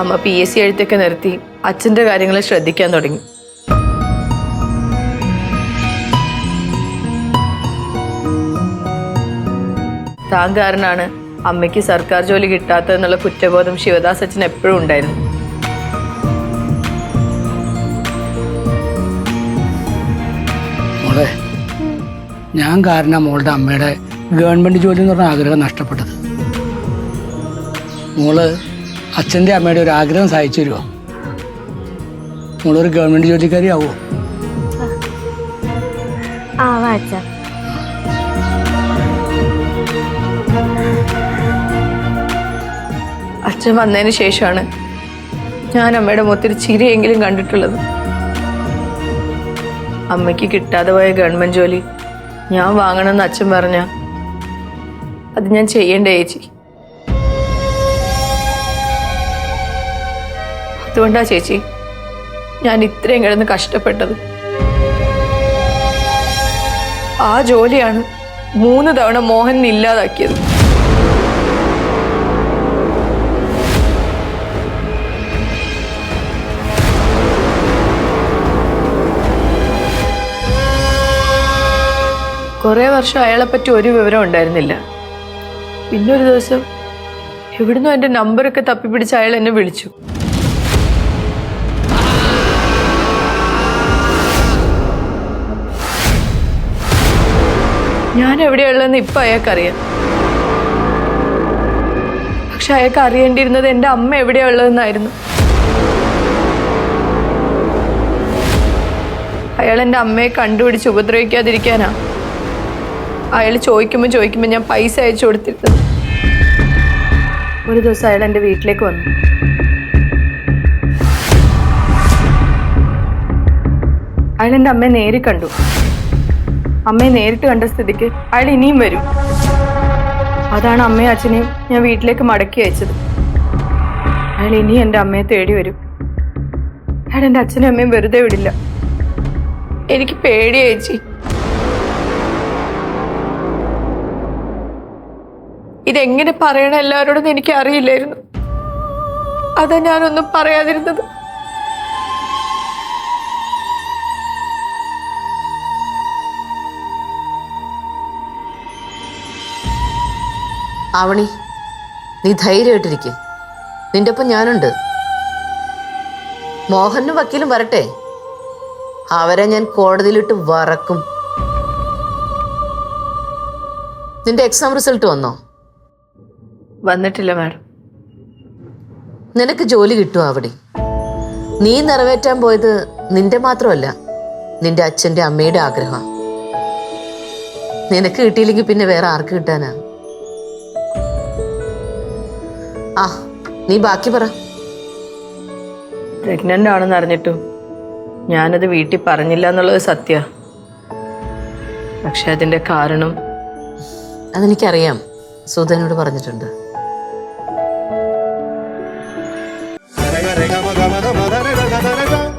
അമ്മ P S C എഴുത്തൊക്കെ നിർത്തി അച്ഛന്റെ കാര്യങ്ങൾ ശ്രദ്ധിക്കാൻ തുടങ്ങി. താൻ കാരനാണ് അമ്മയ്ക്ക് സർക്കാർ ജോലി കിട്ടാത്തതെന്നുള്ള കുറ്റബോധം ശിവദാസ് അച്ഛൻ എപ്പോഴും ഉണ്ടായിരുന്നു. ഞാൻ കാരണം മോളുടെ അമ്മയുടെ ഗവൺമെന്റ് ജോലി എന്ന് പറഞ്ഞ ആഗ്രഹം നഷ്ടപ്പെട്ടത്. മോൾ അച്ഛന്റെ അമ്മയുടെ ഒരു ആഗ്രഹം സഹായിച്ചു തരുമോ നിങ്ങളൊരു ഗവൺമെന്റ് ജോലിക്കാരി ആവുമോ ആവാ അച്ഛ. അച്ഛൻ വന്നതിന് ശേഷമാണ് ഞാൻ അമ്മയുടെ മുഖത്തിൽ ചിരിയെങ്കിലും കണ്ടിട്ടുള്ളത്. അമ്മയ്ക്ക് കിട്ടാതെ പോയ ഗവൺമെന്റ് ജോലി ഞാൻ വാങ്ങണമെന്ന് അച്ഛൻ പറഞ്ഞ അത് ഞാൻ ചെയ്യേണ്ട ചേച്ചി. അതുകൊണ്ടാ ചേച്ചി ഞാൻ ഇത്രയും കിടന്ന് കഷ്ടപ്പെട്ടത്. ആ ജോലിയാണ് മൂന്ന് തവണ മോഹൻ ഇല്ലാതാക്കിയത്. കുറേ വർഷം അയാളെ പറ്റി ഒരു വിവരം ഉണ്ടായിരുന്നില്ല. പിന്നെ ഒരു ദിവസം എവിടുന്നോ എന്റെ നമ്പറൊക്കെ തപ്പിപ്പിടിച്ച് അയാൾ എന്നെ വിളിച്ചു. ഞാൻ എവിടെയുള്ളതെന്ന് ഇപ്പം അയാൾക്കറിയാം. പക്ഷെ അയാൾക്ക് അറിയേണ്ടിയിരുന്നത് എന്റെ അമ്മ എവിടെയുള്ളതെന്നായിരുന്നു. അയാൾ എന്റെ അമ്മയെ കണ്ടുപിടിച്ച് ഉപദ്രവിക്കാതിരിക്കാനാ അയാൾ ചോദിക്കുമ്പോൾ ചോദിക്കുമ്പോൾ ഞാൻ പൈസ അയച്ചു കൊടുത്തിരുന്നത്. ഒരു ദിവസം അയാൾ എന്റെ വീട്ടിലേക്ക് വന്നു. അയാൾ എന്റെ അമ്മയെ നേരിൽ കണ്ടു. അമ്മയെ നേരിട്ട് കണ്ട സ്ഥിതിക്ക് അയാൾ ഇനിയും വരും. അതാണ് അമ്മയും അച്ഛനെയും ഞാൻ വീട്ടിലേക്ക് മടക്കി അയച്ചത്. അയാൾ ഇനിയും എന്റെ അമ്മയെ തേടി വരും. അയാൾ എന്റെ അച്ഛനും അമ്മയും വെറുതെ വിടില്ല. എനിക്ക് പേടി ചേച്ചി. ഇതെങ്ങനെ പറയണം എല്ലാവരോടും എനിക്ക് അറിയില്ലായിരുന്നു അതാ ഞാനൊന്നും പറയാതിരുന്നത്. ആവണി നീ ധൈര്യമായിട്ടിരിക്കെ. നിന്റെ ഒപ്പം ഞാനുണ്ട്. മോഹനും വക്കീലും വരട്ടെ. അവരെ ഞാൻ കോടതിയിലിട്ട് വറക്കും. നിന്റെ എക്സാം റിസൾട്ട് വന്നോ? വന്നിട്ടില്ല മാഡം. നിനക്ക് ജോലി കിട്ടുമോ അവിടെ? നീ നിറവേറ്റാൻ പോയത് നിന്റെ മാത്രമല്ല നിന്റെ അച്ഛന്റെ അമ്മയുടെ ആഗ്രഹം നിനക്ക് കിട്ടിയില്ലെങ്കിൽ പിന്നെ വേറെ ആർക്ക് കിട്ടാനാ? ആ നീ ബാക്കി പറ പ്രഗ്നന്റ് ആണെന്ന് അറിഞ്ഞിട്ടു ഞാനത് വീട്ടിൽ പറഞ്ഞില്ല എന്നുള്ളത് സത്യ പക്ഷെ അതിന്റെ കാരണം അതെനിക്കറിയാം സുധനോട് പറഞ്ഞിട്ടുണ്ട് ര ഗ ഗ ഗ ഗ ഗ ഗ